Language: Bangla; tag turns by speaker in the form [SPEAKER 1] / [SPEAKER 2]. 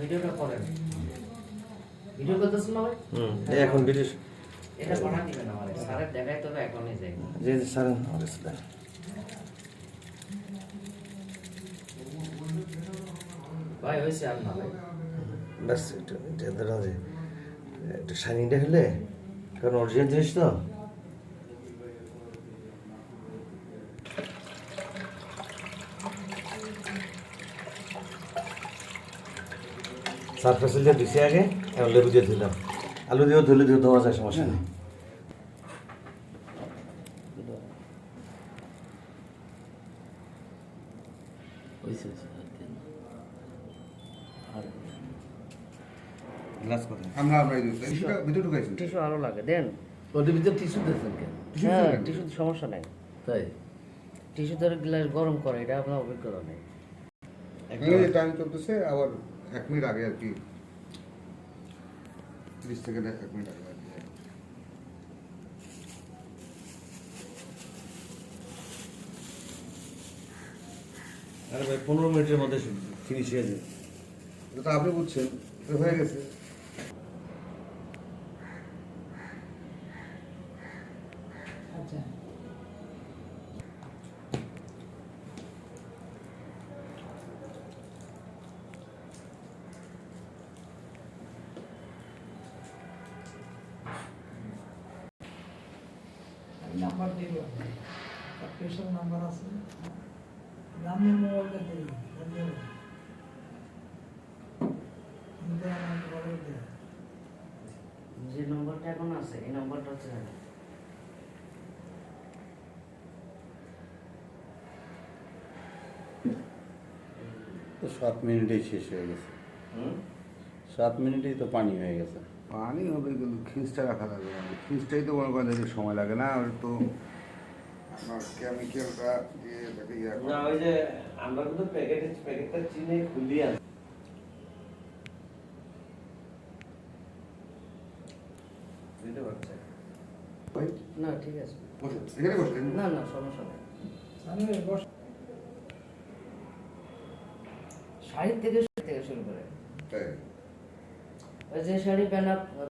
[SPEAKER 1] ভিডিওটা করেন। ভিডিও করতেছেন না ভাই?
[SPEAKER 2] হুম এই এখন ব্রিটিশ
[SPEAKER 1] এটা বানা দিবেন আমার। স্যারের দেখাই তবে এখনই যাই।
[SPEAKER 2] স্যার।
[SPEAKER 1] ভাই হয়েছে আর না ভাই?
[SPEAKER 2] ব্যাস একটু একটু শাইনিংটা হলে কারণ অরিজিনাল জিনিস তো। সারফেস দিয়ে দিছি আগে এখন লেবু দিয়ে দিলাম আলু দিয়েও ধুলে দিয়ে দেওয়া যায় সমস্যা নেই।
[SPEAKER 1] আর
[SPEAKER 3] আমরা আমরা ভিতরে ঢুকাইছি।
[SPEAKER 1] টিস্যু লাগে দেন।
[SPEAKER 4] ওদের ভিতরে টিস্যু দিয়েছেন কেন?
[SPEAKER 1] হ্যাঁ। টিস্যু সমস্যা নাই।
[SPEAKER 4] তাই?
[SPEAKER 1] টিস্যু ধরে গ্লাস গরম করে এটা আপনার অভিজ্ঞতা নেই।
[SPEAKER 3] এখানে টাইম চলতেছে আবার এক মিনিট আগে আর কি। তিরিশ সেকেন্ড এক মিনিট আগে আর কি।
[SPEAKER 2] আরে ভাই পনেরো মিনিটের মধ্যে ফিনিশ হয়ে যাবে।
[SPEAKER 3] এটা তো আপনি বুঝছেন হয়ে গেছে।
[SPEAKER 5] নাম্বার দিব স্পেশাল নাম্বার আছে। গ্রামের মোবাইলটা দেব
[SPEAKER 1] যে নম্বরটা এখন আছে এই নম্বরটা হচ্ছে
[SPEAKER 6] তো সাত মিনিটেই শেষ হয়ে গেছে। সাত মিনিটেই তো পানি হয়ে গেছে।
[SPEAKER 3] পানি হবে কিন্তু খিঁচটা রাখা লাগবে না। খিঁচটাই তো মনে করেন সময় লাগে না আর তো আপনার কেমিক্যালটা দিয়ে এটাকে ইয়ে
[SPEAKER 2] না ওই যে আমরা কিন্তু প্যাকেটে প্যাকেটটা চিনে খুলিয়ে আনি। বুঝতে পারছেন?
[SPEAKER 1] না ঠিক আছে।
[SPEAKER 3] এখানে
[SPEAKER 1] না না সমস্যা নেই। থেকে থেকে শুরু করে।
[SPEAKER 3] তাই?
[SPEAKER 1] ওই যে শাড়ি প্যান্ট